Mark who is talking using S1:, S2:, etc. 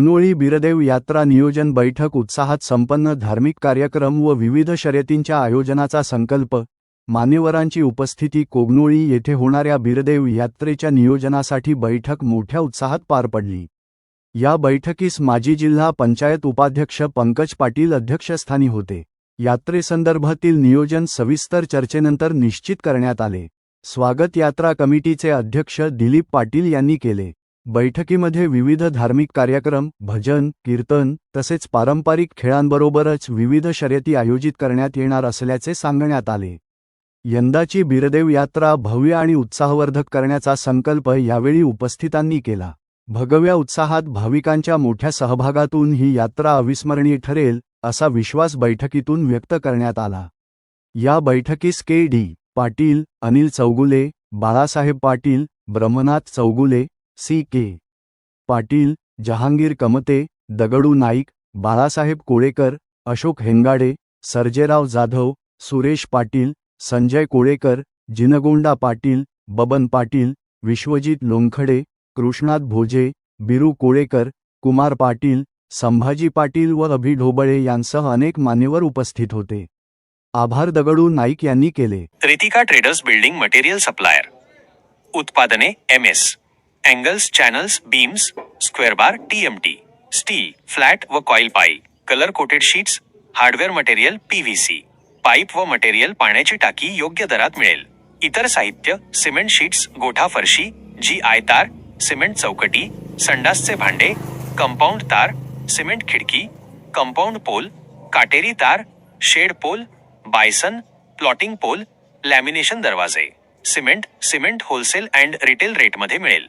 S1: उगनोळी बिरदेव यात्रा नियोजन बैठक उत्साहात संपन्न धार्मिक कार्यक्रम व विविध शर्यतींच्या आयोजनाचा संकल्प मान्यवरांची उपस्थिती कोगनोळी येथे होणाऱ्या बिरदेव यात्रेच्या नियोजनासाठी बैठक मोठ्या उत्साहात पार पडली. या बैठकीस माजी जिल्हा पंचायत उपाध्यक्ष पंकज पाटील अध्यक्षस्थानी होते. यात्रेसंदर्भातील नियोजन सविस्तर चर्चेनंतर निश्चित करण्यात आले. स्वागत यात्रा कमिटीचे अध्यक्ष दिलीप पाटील यांनी केले. बैठकीमध्ये विविध धार्मिक कार्यक्रम भजन कीर्तन तसेच पारंपरिक खेळांबरोबरच विविध शर्यती आयोजित करण्यात येणार असल्याचे सांगण्यात आले. यंदाची बिरदेव यात्रा भव्य आणि उत्साहवर्धक करण्याचा संकल्प यावेळी उपस्थितांनी केला. भगव्या उत्साहात भाविकांच्या मोठ्या सहभागातून ही यात्रा अविस्मरणीय ठरेल असा विश्वास बैठकीतून व्यक्त करण्यात आला. या बैठकीस K D Patil Anil Chougule Balasaheb Patil Brahmanath Chougule C K. Patil Jahangir Kamate Dagdu Naik Balasaheb Kolekar Ashok Hengade Sarjerao Jadhav Suresh Patil Sanjay Kolekar Jingonda Patil Baban Patil Vishwajit Lonkhade Krishnat Bhoje Biru Kolekar Kumar Patil Sambhaji Patil व अभि ढोबळे यांसह अनेक मान्यवर उपस्थित होते. आभार दगडू नाईक यांनी केले.
S2: Ritika traders building material supplier. उत्पादने M S. Angles channels beams square bar TMT steel flat व कॉईल पाई colour coated sheets hardware material PVC pipe व मटेरियल पाण्याची टाकी योग्य दरात मिळेल. इतर साहित्य सिमेंट शीट्स गोठा फरशी जी आय तार सिमेंट चौकटी, संडासचे भांडे कंपाऊंड तार सिमेंट खिडकी कंपाऊंड पोल काटेरी तार shed pole bison plotting pole lamination दरवाजे. Cement cement wholesale and retail रेटमध्ये मिळेल.